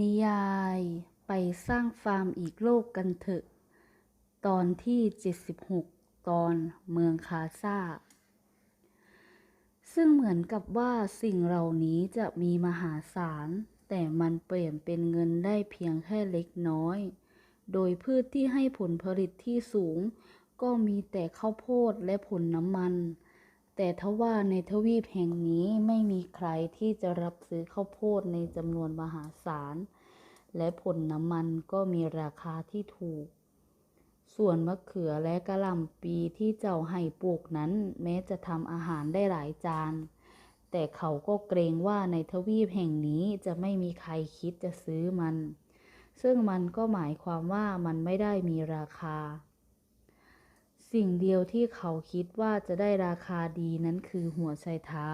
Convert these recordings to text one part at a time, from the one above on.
นิยายไปสร้างฟาร์มอีกโลกกันเถอะ ตอนที่ 76 ตอนเมืองคาซาซึ่งเหมือนกับว่าสิ่งเหล่านี้จะมีมหาศาล แต่มันเปลี่ยนเป็นเงินได้เพียงแค่เล็กน้อย โดยพืชที่ให้ผลผลิตที่สูง ก็มีแต่ข้าวโพดและผลน้ำมัน แต่ทว่าในทวีปแห่งนี้ไม่มีใครที่จะรับซื้อข้าวโพดในจำนวนมหาศาล และผลน้ำมันก็มีราคาที่ถูก ส่วนมะเขือและกะหล่ำปีที่เจ้าให้ปลูกนั้น แม้จะทำอาหารได้หลายจาน แต่เขาก็เกรงว่าในทวีปแห่งนี้จะไม่มีใครคิดจะซื้อมัน ซึ่งมันก็หมายความว่ามันไม่ได้มีราคา สิ่งเดียวที่เขาคิดว่าจะได้ราคาดีนั้นคือหัวไชเท้า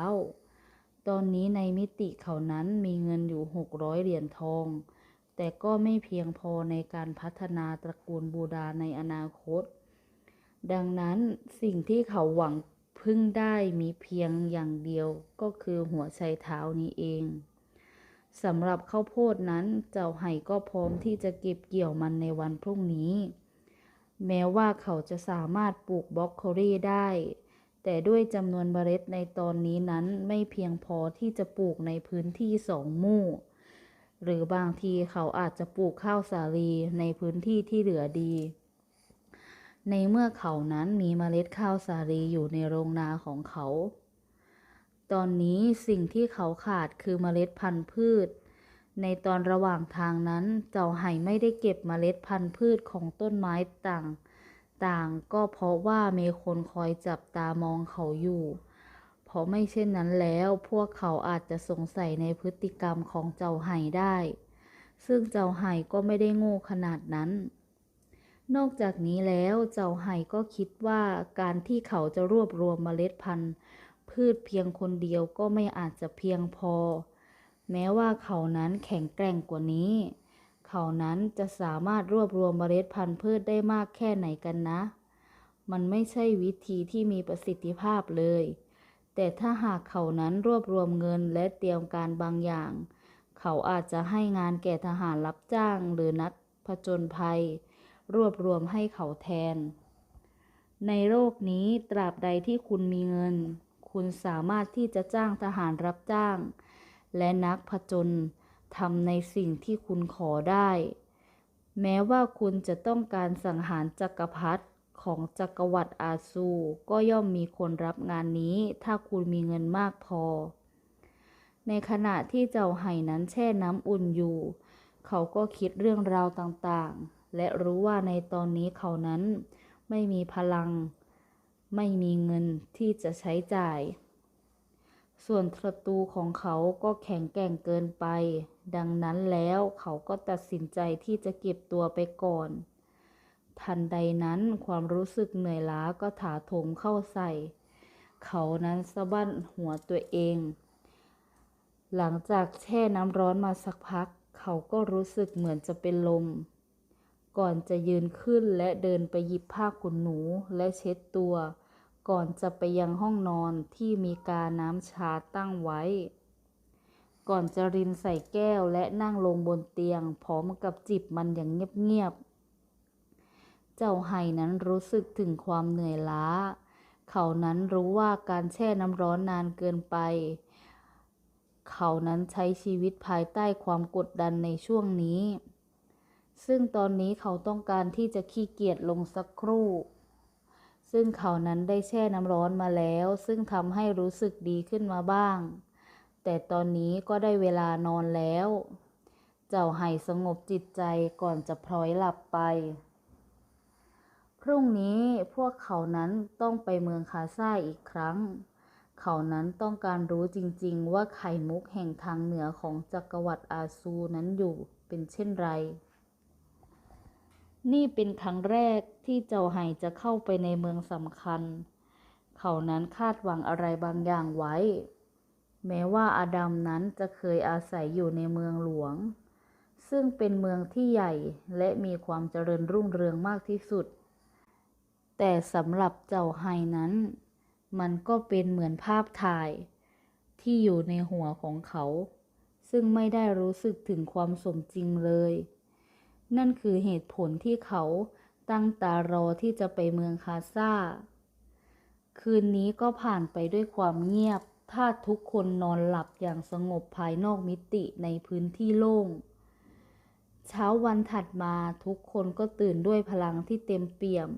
ตอนนี้ในมิติเขานั้นมีเงินอยู่หกร้อยเหรียญทอง แต่ก็ไม่เพียงพอในการพัฒนาตระกูลบูดาในอนาคต ดังนั้นสิ่งที่เขาหวังพึ่งได้มีเพียงอย่างเดียวก็คือหัวไชเท้านี้เองสำหรับข้าวโพดนั้นเจ้าไห่ก็พร้อมที่จะเก็บเกี่ยวมันในวันพรุ่งนี้ แม้ว่าเขาจะสามารถปลูกบล็อกโคลี่ได้ แต่ด้วยจำนวนเมล็ดในตอนนี้นั้นไม่เพียงพอที่จะปลูกในพื้นที่สองมู่ หรือบางทีเขาอาจจะปลูกข้าวสาลีในพื้นที่ที่เหลือดี ในเมื่อเขานั้นมีเมล็ดข้าวสาลีอยู่ในโรงนาของเขา ตอนนี้สิ่งที่เขาขาดคือเมล็ดพันธุ์พืช ในตอนระหว่างทางนั้น เจ้าไห่ไม่ได้เก็บเมล็ดพันธุ์พืชของต้นไม้ต่างต่างก็เพราะว่ามีคนคอยจับตามองเขาอยู่ เพราะไม่เช่นนั้นแล้วพวกเขาอาจจะสงสัยในพฤติกรรมของเจ้าไห่ได้ ซึ่งเจ้าไห่ก็ไม่ได้โง่ขนาดนั้น นอกจากนี้แล้วเจ้าไห่ก็คิดว่าการที่เขาจะรวบรวมเมล็ดพันธุ์ พืชเพียงคนเดียวก็ไม่อาจจะเพียงพอ แม้ว่าเขานั้นแข็งแกร่งกว่านี้ เขานั้นจะสามารถรวบรวมเมล็ดพันธุ์พืชได้มากแค่ไหนกันนะ มันไม่ใช่วิธีที่มีประสิทธิภาพเลย แต่ถ้าหากเขานั้นรวบรวมเงินและเตรียมการบางอย่าง เขาอาจจะให้งานแก่ทหารรับจ้างหรือนักผจญภัย รวบรวมให้เขาแทน ในโลกนี้ตราบใดที่คุณมีเงิน คุณสามารถที่จะจ้างทหารรับจ้าง และนักผจญทำในสิ่งที่คุณขอได้ แม้ว่าคุณจะต้องการสังหารจักรพรรดิของจักรวรรดิอาซู ก็ย่อมมีคนรับงานนี้ ถ้าคุณมีเงินมากพอ ในขณะที่เจ้าไห่นั้นแช่น้ำอุ่นอยู่ เขาก็คิดเรื่องราวต่างๆ และรู้ว่าในตอนนี้เขานั้น ไม่มีพลัง ไม่มีเงินที่จะใช้จ่าย ส่วนศัตรูของเขาก็แข็งแกร่งเกินไป ดังนั้นแล้วเขาก็ตัดสินใจที่จะเก็บตัวไปก่อน ทันใดนั้นความรู้สึกเหนื่อยล้าก็ถาโถมเข้าใส่ เขานั้นสะบั้นหัวตัวเอง หลังจากแช่น้ำร้อนมาสักพัก เขาก็รู้สึกเหมือนจะเป็นลม ก่อนจะยืนขึ้นและเดินไปหยิบผ้าขนหนูและเช็ดตัว ก่อนจะไปยังห้องนอนที่มีกาน้ำชาตั้งไว้ ก่อนจะรินใส่แก้วและนั่งลงบนเตียง พร้อมกับจิบมันอย่างเงียบๆ เจ้าไห่นั้นรู้สึกถึงความเหนื่อยล้า เขานั้นรู้ว่าการแช่น้ำร้อนนานเกินไป เขานั้นใช้ชีวิตภายใต้ความกดดันในช่วงนี้ ซึ่งตอนนี้เขาต้องการที่จะขี้เกียจลงสักครู่ ซึ่งเขานั้นได้แช่น้ำร้อนมาแล้ว ซึ่งทำให้รู้สึกดีขึ้นมาบ้าง แต่ตอนนี้ก็ได้เวลานอนแล้ว เจ้าไห่สงบจิตใจก่อนจะพลอยหลับไป พรุ่งนี้พวกเขานั้นต้องไปเมืองคาซ่าอีกครั้ง เขานั้นต้องการรู้จริงๆว่าไข่มุกแห่งทางเหนือของจักรวรรดิอาซูนั้นอยู่เป็นเช่นไร นี่เป็นครั้งแรกที่เจ้าไห่จะเข้าไปในเมืองสำคัญ เขานั้นคาดหวังอะไรบางอย่างไว้ แม้ว่าอาดัมนั้นจะเคยอาศัยอยู่ในเมืองหลวง ซึ่งเป็นเมืองที่ใหญ่และมีความเจริญรุ่งเรืองมากที่สุด แต่สำหรับเจ้าไห่นั้น มันก็เป็นเหมือนภาพถ่าย ที่อยู่ในหัวของเขา ซึ่งไม่ได้รู้สึกถึงความสมจริงเลย นั่นคือเหตุผลที่เขาตั้งตารอที่จะไปเมืองคาซาคืนนี้ก็ผ่านไปด้วยความเงียบทาทุกคนนอนหลับอย่างสงบภายนอกมิติในพื้นที่โล่ง เช้าวันถัดมาทุกคนก็ตื่นด้วยพลังที่เต็มเปี่ยม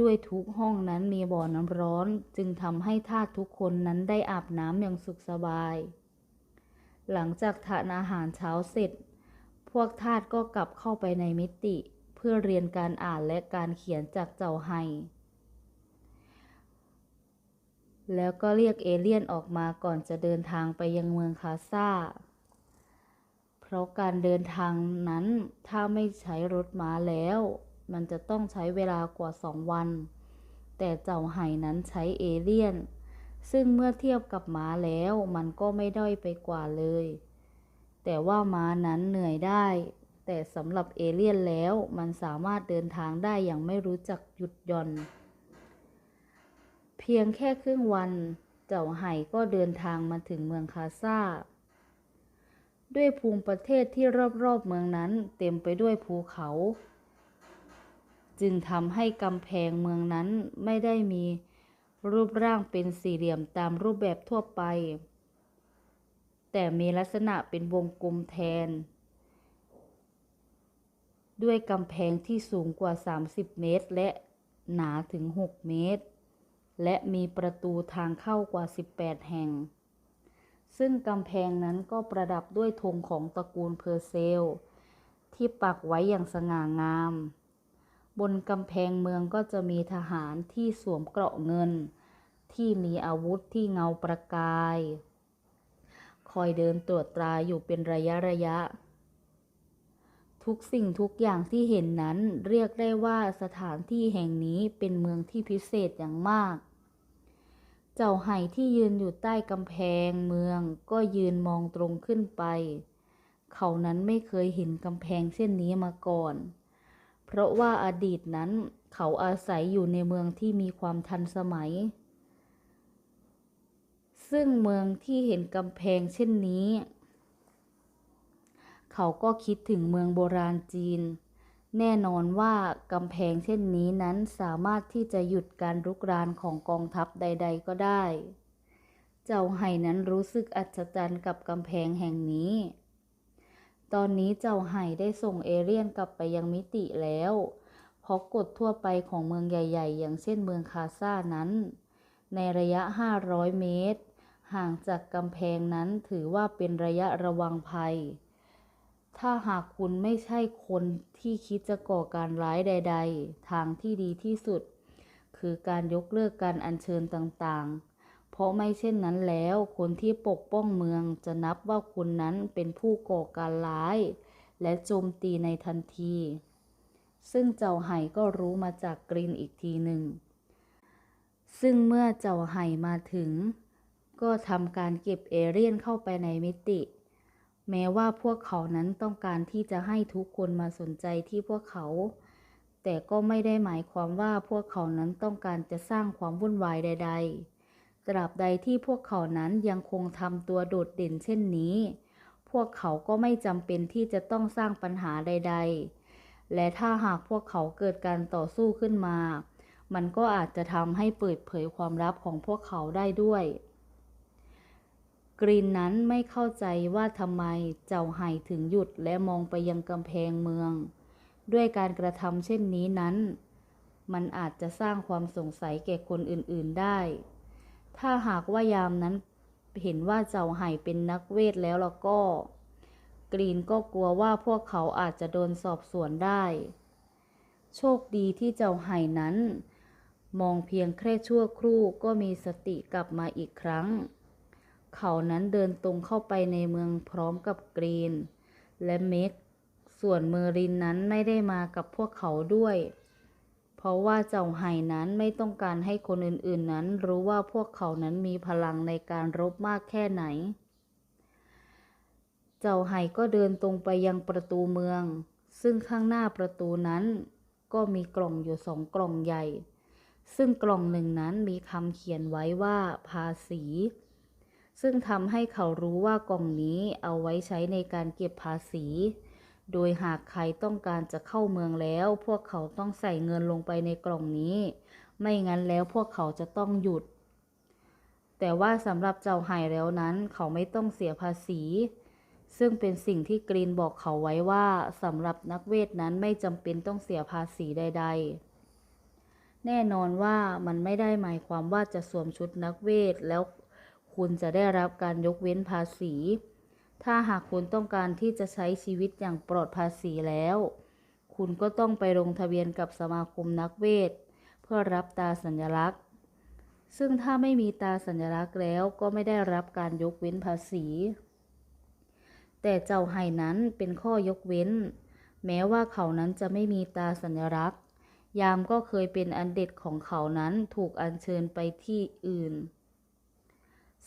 ด้วยทุกห้องนั้นมีบ่อน้ำร้อนจึงทำให้ทาสทุกคนนั้นได้อาบน้ำอย่างสุขสบาย หลังจากทานอาหารเช้าเสร็จ พวกทาสก็กลับเข้าไปในมิติ เพื่อเรียนการอ่านและการเขียนจากเจ้าไฮแล้วก็เรียกเอเลี่ยนออกมาก่อนจะเดินทางไปยังเมืองคาซาเพราะการเดินทางนั้นถ้าไม่ใช้รถม้าแล้ว มันจะต้องใช้เวลากว่าสองวัน แต่เจ้าไห่นั้นใช้เอเลี่ยน ซึ่งเมื่อเทียบกับม้าแล้วมันก็ไม่ด้อยไปกว่าเลย แต่ว่าม้านั้นเหนื่อยได้ แต่สำหรับเอเลี่ยนแล้วมันสามารถเดินทางได้อย่างไม่รู้จักหยุดหย่อน เพียงแค่ครึ่งวัน เจ้าไห่ก็เดินทางมาถึงเมืองคาซาด้วยภูมิประเทศที่รอบๆเมืองนั้นเต็มไปด้วยภูเขา จึงทำให้กำแพงเมืองนั้นไม่ได้มีรูปร่างเป็นสี่เหลี่ยมตามรูปแบบทั่วไป แต่มีลักษณะเป็นวงกลมแทน ด้วยกำแพงที่สูงกว่า 30 เมตร และหนาถึง 6 เมตร และมีประตูทางเข้ากว่า 18 แห่ง ซึ่งกำแพงนั้นก็ประดับด้วยธงของตระกูลเพอร์เซล ที่ปักไว้อย่างสง่างาม บนกำแพงเมืองก็จะมีทหารที่สวมเกราะเงิน ที่มีอาวุธที่เงาประกาย คอยเดินตรวจตราอยู่เป็นระยะระยะ ทุกสิ่งทุกอย่างที่เห็นนั้นเรียกได้ว่าสถานที่แห่งนี้เป็นเมืองที่พิเศษอย่างมาก เจ้าไห่ที่ยืนอยู่ใต้กำแพงเมืองก็ยืนมองตรงขึ้นไป เขานั้นไม่เคยเห็นกำแพงเช่นนี้มาก่อน เพราะว่าอดีตนั้นเขาอาศัยอยู่ในเมืองที่มีความทันสมัย ซึ่งเมืองที่เห็นกำแพงเช่นนี้ เขาก็คิดถึงเมืองโบราณจีน แน่นอนว่ากำแพงเช่นนี้นั้นสามารถที่จะหยุดการรุกรานของกองทัพใด ๆ ก็ได้ เจ้าไห่นั้นรู้สึกอัศจรรย์กับกำแพงแห่งนี้ ตอนนี้เจ้าไห่ได้ส่งเอเลี่ยนกลับไปยังมิติแล้วเพราะกฎทั่วไปของเมืองใหญ่ ๆ อย่างเช่นเมืองคาซ่านั้น ในระยะ 500 เมตร ห่างจากกำแพงนั้นถือว่าเป็นระยะระวังภัย ถ้าหากคุณไม่ใช่คนที่คิดจะก่อการร้ายใด ๆ ทางที่ดีที่สุด คือการยกเลิกการอัญเชิญต่างๆ เพราะไม่เช่นนั้นแล้ว คนที่ปกป้องเมืองจะนับว่าคุณนั้นเป็นผู้ก่อการร้าย และโจมตีในทันที ซึ่งเจ้าไห่ก็รู้มาจากกรีนอีกทีหนึ่ง ซึ่งเมื่อเจ้าไห่มาถึง ก็ทำการเก็บเอเลี่ยนเข้าไปในมิติ แม้ว่าพวกเขานั้นต้องการที่จะให้ทุกคนมาสนใจที่พวกเขา แต่ก็ไม่ได้หมายความว่าพวกเขานั้นต้องการจะสร้างความวุ่นวายใด ๆ ตราบใดที่พวกเขานั้นยังคงทำตัวโดดเด่นเช่นนี้ พวกเขาก็ไม่จำเป็นที่จะต้องสร้างปัญหาใด ๆ และถ้าหากพวกเขาเกิดการต่อสู้ขึ้นมา มันก็อาจจะทำให้เปิดเผยความลับของพวกเขาได้ด้วย กรีนนั้นไม่เข้าใจว่าทำไมเจ้าไห่ถึงหยุดและมองไปยังกำแพงเมือง ด้วยการกระทำเช่นนี้นั้น มันอาจจะสร้างความสงสัยแก่คนอื่นๆได้ ถ้าหากว่ายามนั้นเห็นว่าเจ้าไห่เป็นนักเวทแล้วล่ะก็ กรีนก็กลัวว่าพวกเขาอาจจะโดนสอบสวนได้ โชคดีที่เจ้าไห่นั้น มองเพียงแค่ชั่วครู่ก็มีสติกลับมาอีกครั้ง เขานั้นเดินตรงเข้าไปในเมืองพร้อมกับกรีน และเมก ส่วนเมอรินนั้นไม่ได้มากับพวกเขาด้วย เพราะว่าเจ้าไห่นั้นไม่ต้องการให้คนอื่นๆนั้นรู้ว่าพวกเขานั้นมีพลังในการรบมากแค่ไหน เจ้าไห่ก็เดินตรงไปยังประตูเมือง ซึ่งข้างหน้าประตูนั้นก็มีกล่องอยู่สองกล่องใหญ่ ซึ่งกล่องหนึ่งนั้นมีคำเขียนไว้ว่าภาษี ซึ่งทำให้เขารู้ว่ากล่องนี้เอาไว้ใช้ในการเก็บภาษี โดยหากใครต้องการจะเข้าเมืองแล้ว พวกเขาต้องใส่เงินลงไปในกล่องนี้ ไม่งั้นแล้วพวกเขาจะต้องหยุด แต่ว่าสำหรับเจ้าไห่แล้วนั้น เขาไม่ต้องเสียภาษี ซึ่งเป็นสิ่งที่กรีนบอกเขาไว้ว่าสำหรับนักเวทนั้นไม่จำเป็นต้องเสียภาษีใด ๆแน่นอนว่ามันไม่ได้หมายความว่าจะสวมชุดนักเวทแล้ว คุณจะได้รับการยกเว้นภาษี ถ้าหากคุณต้องการที่จะใช้ชีวิตอย่างปลอดภาษีแล้ว คุณก็ต้องไปลงทะเบียนกับสมาคมนักเวท เพื่อรับตาสัญลักษณ์ ซึ่งถ้าไม่มีตาสัญลักษณ์แล้วก็ไม่ได้รับการยกเว้นภาษี แต่เจ้าไห่นั้นเป็นข้อยกเว้น แม้ว่าเขานั้นจะไม่มีตาสัญลักษณ์ยามก็เคยเป็นอันเด็ดของเขานั้นถูกอัญเชิญไปที่อื่น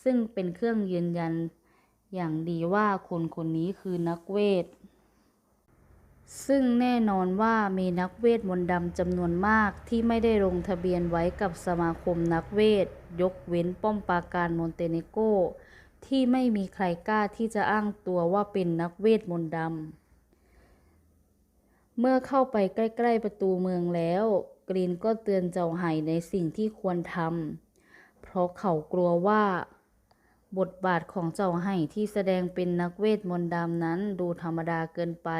ซึ่งเป็นเครื่องยืนยันอย่างดีว่าคนคนนี้คือนักเวท ซึ่งแน่นอนว่ามีนักเวทมนต์ดำจำนวนมากที่ไม่ได้ลงทะเบียนไว้กับสมาคมนักเวท ยกเว้นป้อมปราการมอนเตเนโก ที่ไม่มีใครกล้าที่จะอ้างตัวว่าเป็นนักเวทมนต์ดำ เมื่อเข้าไปใกล้ ๆ ประตูเมืองแล้ว กรีนก็เตือนเจ้าไห่ในสิ่งที่ควรทำ เพราะเขากลัวว่า บทบาทของเจ้าให้ที่แสดงเป็นนักเวทมนต์ดำนั้นดูธรรมดาเกินไป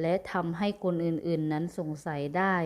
และทำให้คนอื่นๆนั้นสงสัยได้